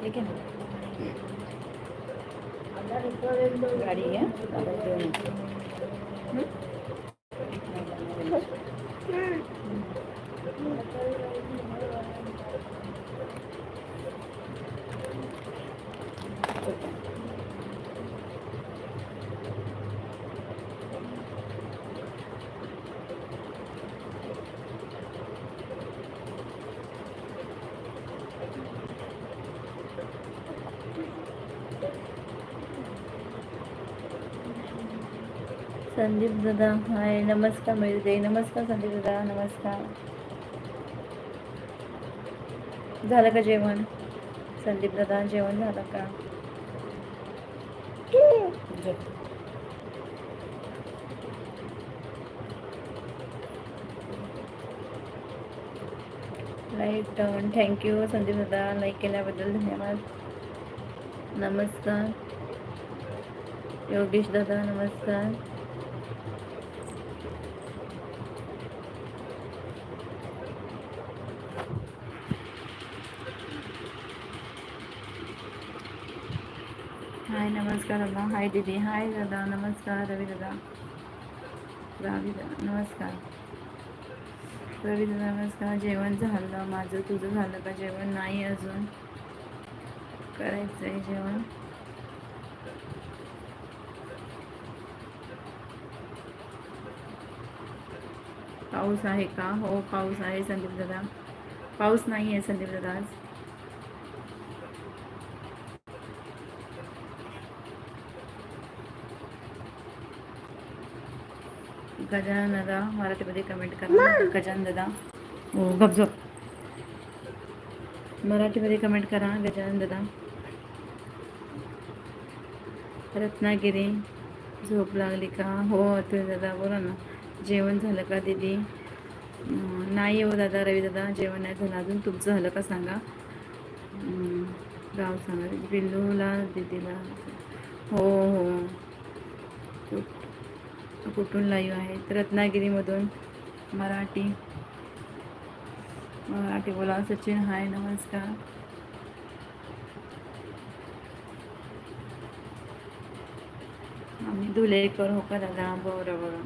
ठीक आहे ना गाडी घ्या आता घेऊन येते. हं? संदीप दादा. हाय नमस्कार मिळते नमस्कार संदीप दादा. नमस्कार. झालं का जेवण? संदीप दादा जेवण झालं का? जे- लाईक डाऊन थँक्यू संदीप दादा. लाईक केल्याबद्दल धन्यवाद. नमस्कार. योगेश दादा नमस्कार. हाय नमस्कार दादा हाय दीदी हाय दादा नमस्कार रवी दादा रवी दादा नमस्कार रवी दादा नमस्कार जेवण झालं. माझं तुझं झालं का जेवण? नाही अजून. करायचं आहे जेवण. पाऊस आहे का? हो पाऊस आहे संदीप दादा. पाऊस नाही आहे संदीप दादा आज. गजानन दादा मराठीमध्ये कमेंट करा गजानन दादा. हो गपझप मराठीमध्ये कमेंट करा गजानन दादा. रत्नागिरी झोप लागली का? हो अतुल दादा बोला ना. जेवण झालं का दीदी? नाही हो दादा रवी दादा जेवण नाही झालं. अजून तुमचं झालं का सांगा? गाव सांगा. बिल्लूला दीदीला. हो हो. तो कुठून लाईव्ह आहेत रत्नागिरीमधून मराठी मराठी बोला. सचिन हाय नमस्कार. आम्ही धुलेकर हो का दादा? बरं बरं.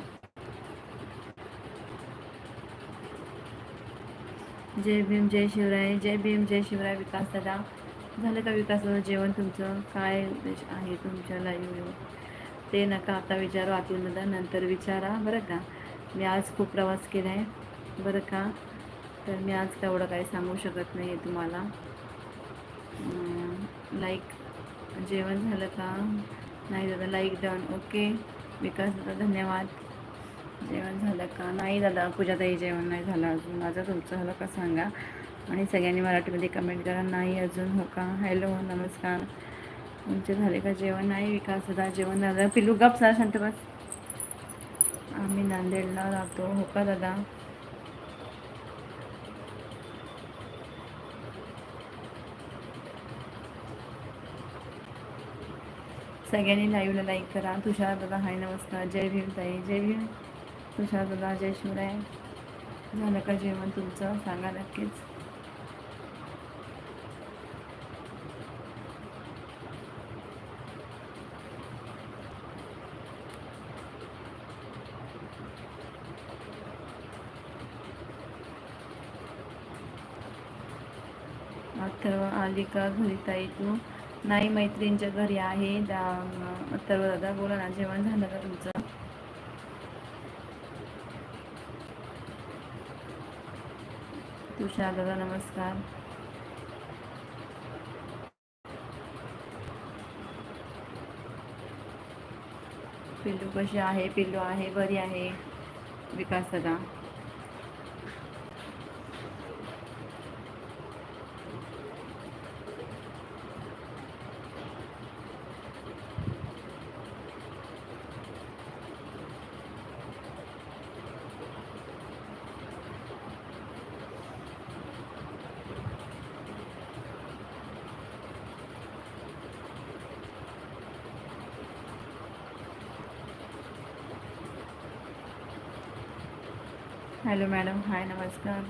जय भीम जय शिवराय. जय भीम जय शिवराय विकास दादा. झालं का विकास जेवण तुमचं? काय आहे तुमच्या लाईव्ह ते नका आता विचारू अतुल दादा नंतर विचारा बरं का? मी आज खूप प्रवास केला आहे बरं का? तर मी आज का एवढं काही सांगू शकत नाही आहे तुम्हाला लाईक जेवण झालं का? नाही दादा लाईक डन ओके विकास दादा धन्यवाद. जेवण झालं का? नाही दादा पूजाताई जेवण नाही झालं अजून. माझं तुमचं झालं का सांगा. आणि सगळ्यांनी मराठीमध्ये कमेंट करा. नाही अजून हो का? हॅलो नमस्कार. तुमचे झाले का जेवण? नाही विकास दादा जेवण झालं. पिलू गप सा शांत बस. आम्ही नांदेडला राहतो हो का दादा? सगळ्यांनी लाईव्हला लाईक करा. तुषार दादा हाय नमस्कार. जय भीम ताई. जय भीम. तुषार दादा जय शिवराय. झालं का जेवण तुमचं? सांगा नक्कीच. अथर्व का घरी ताई तू नाही मैत्रिणीच्या घरी आहे तर अथर्व दादा बोला ना जेवण झालं का तुमचं? तुषार दादा नमस्कार. पिल्लू कशी आहे? पिल्लू आहे बरी आहे विकास दादा. हॅलो मॅडम हाय नमस्कार.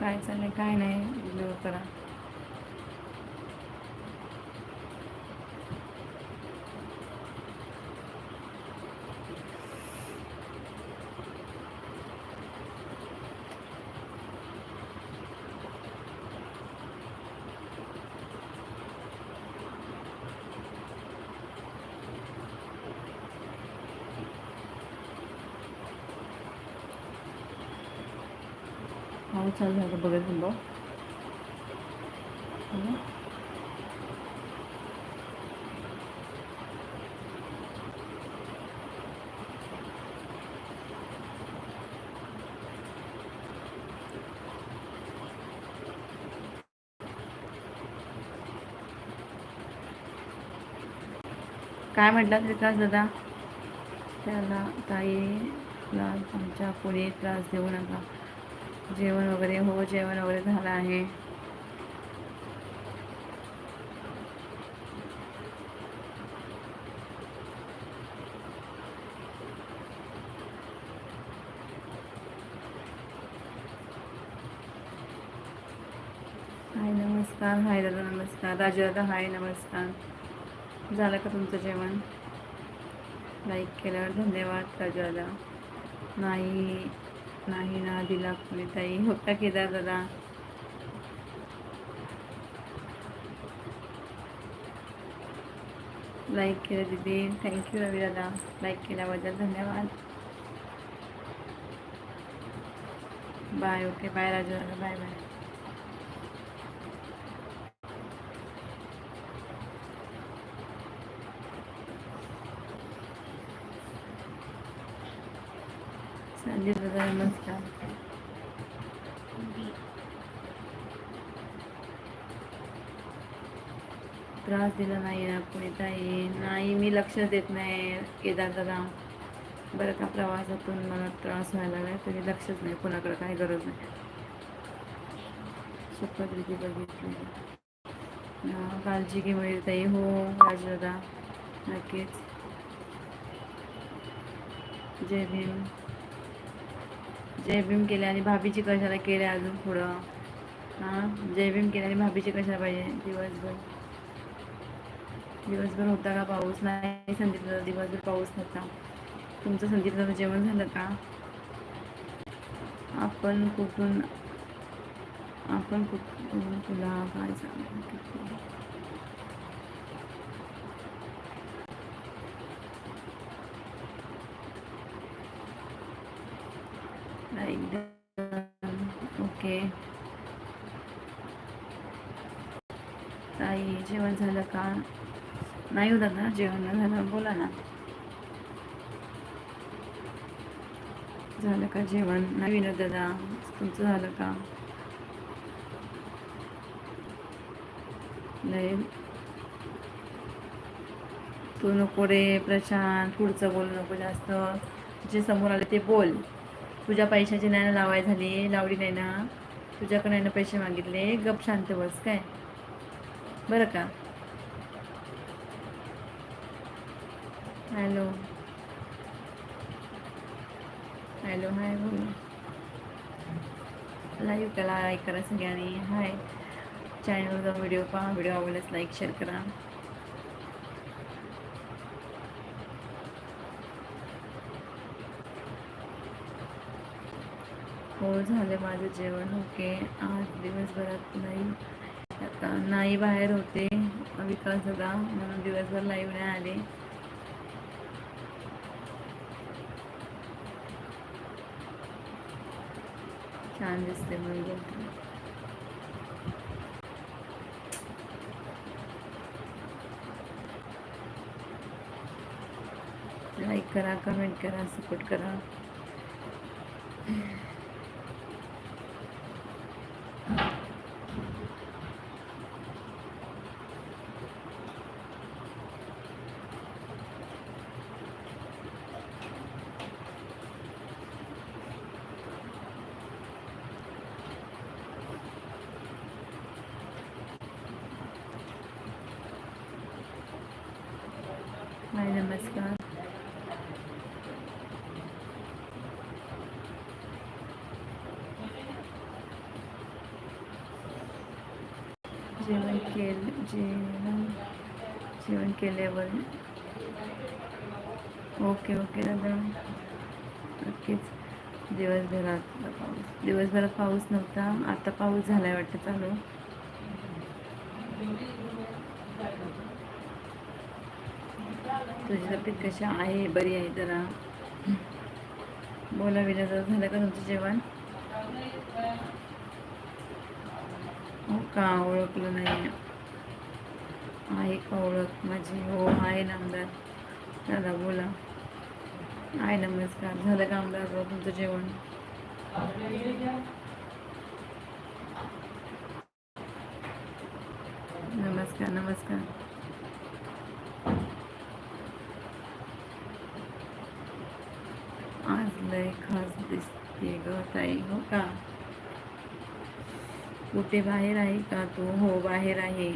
काय चाललं काय नाही करा. हो चालू झालं बघत थांबा काय म्हटलं विकास दादा? त्याला ताईला आमच्या पुढे त्रास देऊ नका. जेवण वगैरे हो जेवण वगैरे झालं आहे. हाय नमस्कार. हाय दादा नमस्कार. राजू दादा हाय नमस्कार. झालं का तुमचं जेवण? लाईक केल्यावर धन्यवाद राजू दादा. नाही नाही ना दिला कोणी ताई. होता केदार दादा. लाईक केलं दिदी. थँक्यू रवी दादा. लाईक केल्याबद्दल धन्यवाद. बाय ओके बाय राजू दादा. बाय बाय संदीप दादा नमस्कार त्रास नाही ना कुणी ताई नाही मी लक्ष देत नाही. केदार दादा बरं का प्रवासातून मला त्रास व्हायला लागला तरी लक्षच नाही कोणाकडे काही गरज नाही. शपथविधी बघितली. काळजी घे मिळेल ताई हो राजू दादा नक्कीच. जय भीम. जय भीम केले आणि भाभीची कशाला केले अजून पुढं? हां जय भीम केले आणि भाभीची कशाला पाहिजे? दिवसभर. दिवसभर होता का? पाऊस नाही. संदीप दादा दिवसभर पाऊस नव्हता. तुमचं संदीप दादा जेवण झालं का? आपण कुठून आपण कुठून तुला काय सांगू ओके. ताई जेवण झालं का? नाही हो दादा जेवण झालं बोला ना. झालं का जेवण? नाही विनोद दादा तुमचं झालं का? नाही तू नको रे प्रशांत पुढचं बोलू नको जास्त. जे समोर आले ते बोल. तुझ्या पैशाची नाही ना लावाय झाली लावली नाही ना. तुझ्याकडे ना पैसे मागितले. गप शांत बस काय? बरं का? हॅलो. हॅलो हाय बोला. लाईव्ह कला लाईक करा सगळ्यांनी हाय. चॅनलचा व्हिडिओ पहा. व्हिडिओ आवडल्यास लाईक शेअर करा. हो झालं माझं जेवण. ओके. आज दिवसभरात नाही. आता नाही बाहेर होते. विकास दादा म्हणून दिवसभर लाईव्ह नाही आले. छान दिसते म्हणून लाईक करा कमेंट करा सपोर्ट करा. नमस्कार. जेवण केले जेवण जेवण केल्यावर. ओके ओके दादा. नक्कीच. दिवसभरात पाऊस दिवसभरात पाऊस नव्हता. आता पाऊस झाला वाटतं चालू. तुझी तब्येत कशी आहे? बरी आहे जरा. बोला विना जरा झालं का तुमचं जेवण? हो का? ओळखलं नाही. आहे का ओळख माझी? हो आहे ना आमदार. दादा बोला. आहे नमस्कार. झालं का आमदार तुमचं जेवण? नमस्कार नमस्कार आज लय खास दिसते ग ताई हो का? कुठे बाहेर आहे का तू? हो बाहेर आहे.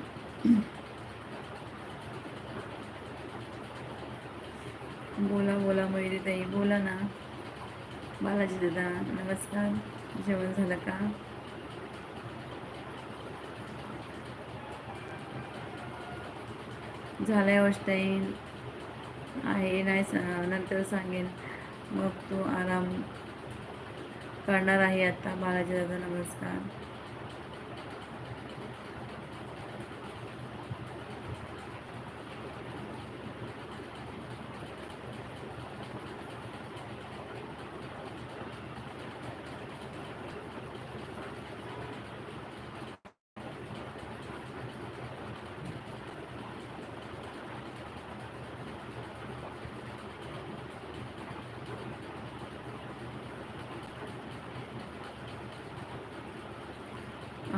बोला बोला मयुरी ताई बोला ना. बालाजी दादा नमस्कार. जेवण झालं का? झालंय ताई. आहे नाही सा- नंतर सांगेन. मग तू आराम करणार आहे आता बालाजी दादा नमस्कार.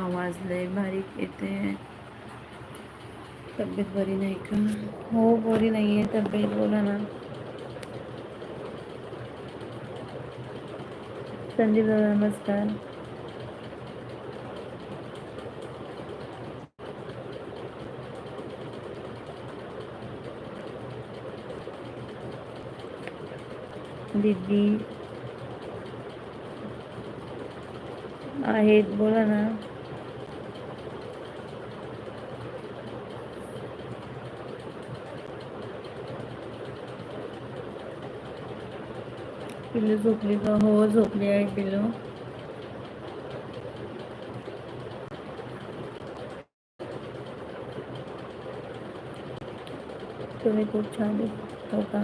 आवाज लय बारीक येते तब्येत बरी नाही का? हो बरी नाही आहे तब्येत बोला ना. संदीप दादा नमस्कार. दीदी. आहेत बोला ना. पिल्लू झोपली का? हो झोपली आहे पिल्लू. तुम्ही खूप छान हो का?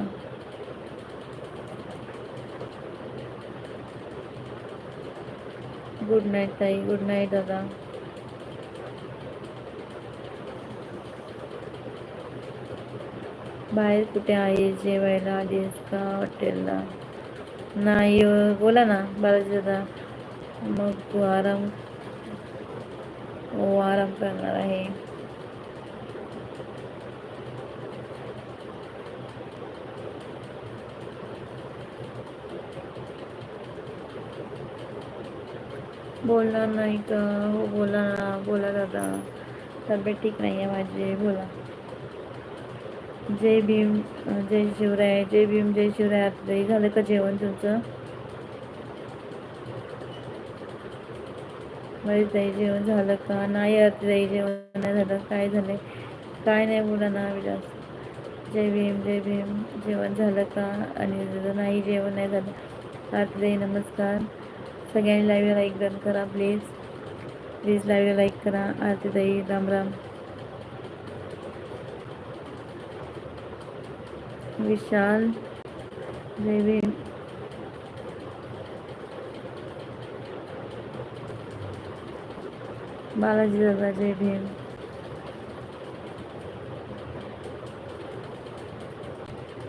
गुड नाईट ताई. गुड नाईट दादा. बाहेर कुठे आहे? जेवायला आलीस का? हॉटेलला? नाही बोला ना बालाजी दादा मग तू आराम हो आराम करणार आहे. बोलणार नाही का? हो बोला ना बोला दादा. तब्येत ठीक नाही आहे माझी बोला. जय भीम जय शिवराय जय भीम जय शिवराय. आता झालं का जेवण तुमचं? बरेच ताई जेवण झालं का? नाही ताई जेवण नाही झालं. काय झालंय? काय नाही बोला ना विलास. जय भीम जय भीम. जेवण झालं का? आणि नाही जेवण नाही झालं. आरतीताई नमस्कार. सगळ्यांनी लाईव्ह लाईक डन करा प्लीज प्लीज लाईव्ह लाईक करा. आरतीताई राम राम. विशाल जय बालाजी दादा जय भीम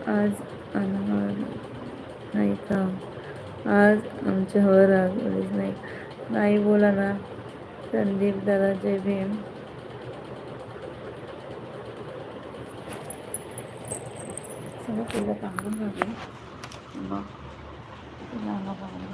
आज अनावर नाही का? आज आमच्यावर आगळीच नाही. नाही बोला ना संदीप दादा जय Bhim şekilde kaldım böyle. Bak. Güzel bakalım.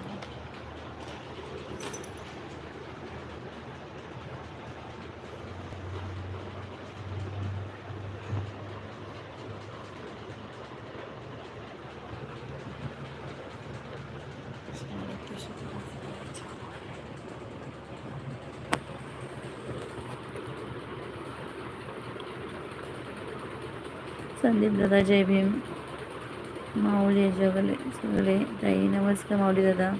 Sen de biraz acayibim. माऊली जगले जगले. ताई नमस्कार माऊली दादा.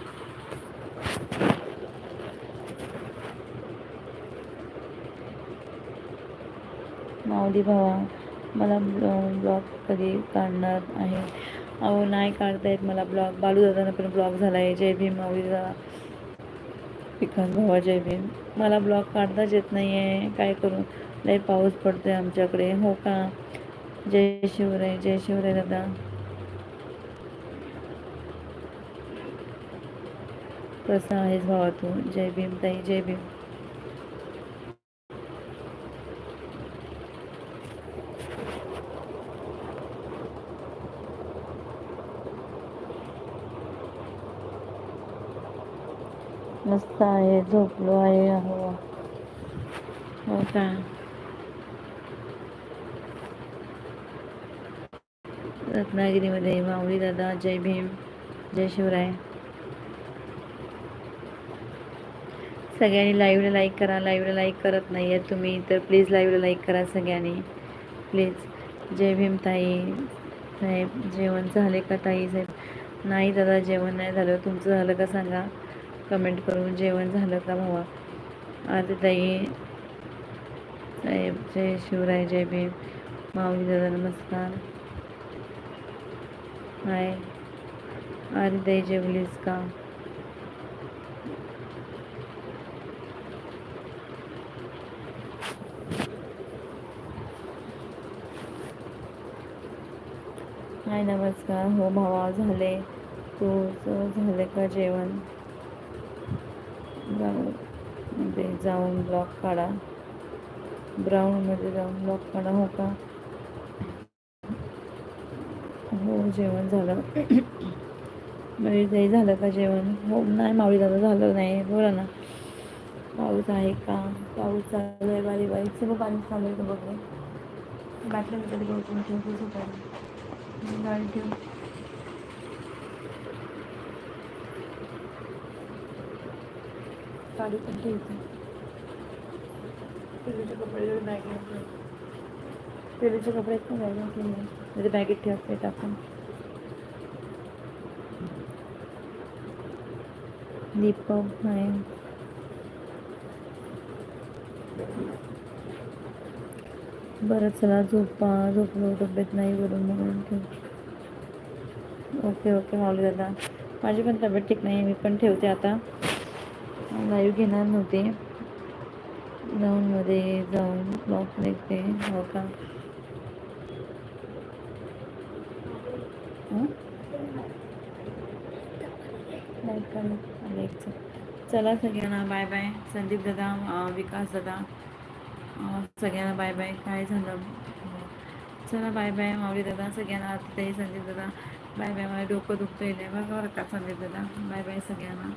माऊली भावा मला ब्लॉग कधी काढणार आहे? अहो नाही काढता येत मला ब्लॉग. बालू दादानं पण ब्लॉग झाला आहे जय भीम माऊली दादा. विकास भावा जय भीम. मला ब्लॉग काढताच येत नाही आहे काय करू? लय पाऊस पडतोय आमच्याकडे. हो का? जय शिवराय जय शिवराय दादा. कसा आहेस भावा तू जय भीम ताई जय भीम. मस्त आहे झोपलो आहे हो हो का? रत्नागिरीमध्ये माऊली दादा जय भीम जय शिवराय. सगळ्यांनी लाईव्हला लाईक करा लाईव्हला लाईक करत नाही आहे तुम्ही तर प्लीज लाईव्हला लाईक करा सगळ्यांनी. प्लीज जय भीम ताई. साहेब जेवण झाले का ताई? साहेब नाही दादा जेवण नाही झालं. तुमचं झालं का सांगा. कमेंट करून जेवण झालं का भावा? आता ताई साहेब जय शिवराय जय भीम. माऊली दादा नमस्कार. हाय. अरे जेवलीस का? हाय नमस्कार. हो भावा झाले. तुझं झालं का जेवण? मध्ये जाऊन ब्लॉक काढा. ब्राऊनमध्ये जाऊन ब्लॉक काढा हो का? हो जेवण झालं. मावळीताई झालं का जेवण? हो नाही मावळी दादा झालं नाही. बोला ना. पाऊस आहे का? पाऊस चालू आहे बारी बारीक सगळं पाणी चालू आहे बघ बाटल्या कधी गौतम ठेवतो गाडी पण ठेवते पिलूचे कपडे बॅगेत पिलीचे कपडे पण बॅगेत ठेवले बॅगेत येत आपण. दीपक आहे बरं चला झोपा. झोपलो तब्येत नाही बरं म्हणून ठेव. ओके ओके माऊली दादा. माझी पण तब्येत ठीक नाही मी पण ठेवते आता. लाईव्ह घेणार नव्हते. ग्राउंडमध्ये जाऊन ब्लॉक देखते हो का? चला. सगळ्यांना बाय बाय संदीप दादा विकास दादा. सगळ्यांना बाय बाय काय झालं? चला बाय बाय माऊली दादा सगळ्यांना आरतीताई संदीप दादा. बाय बाय मला डोकं दुखतं येईल बघा बरं का संदीप दादा बाय बाय सगळ्यांना.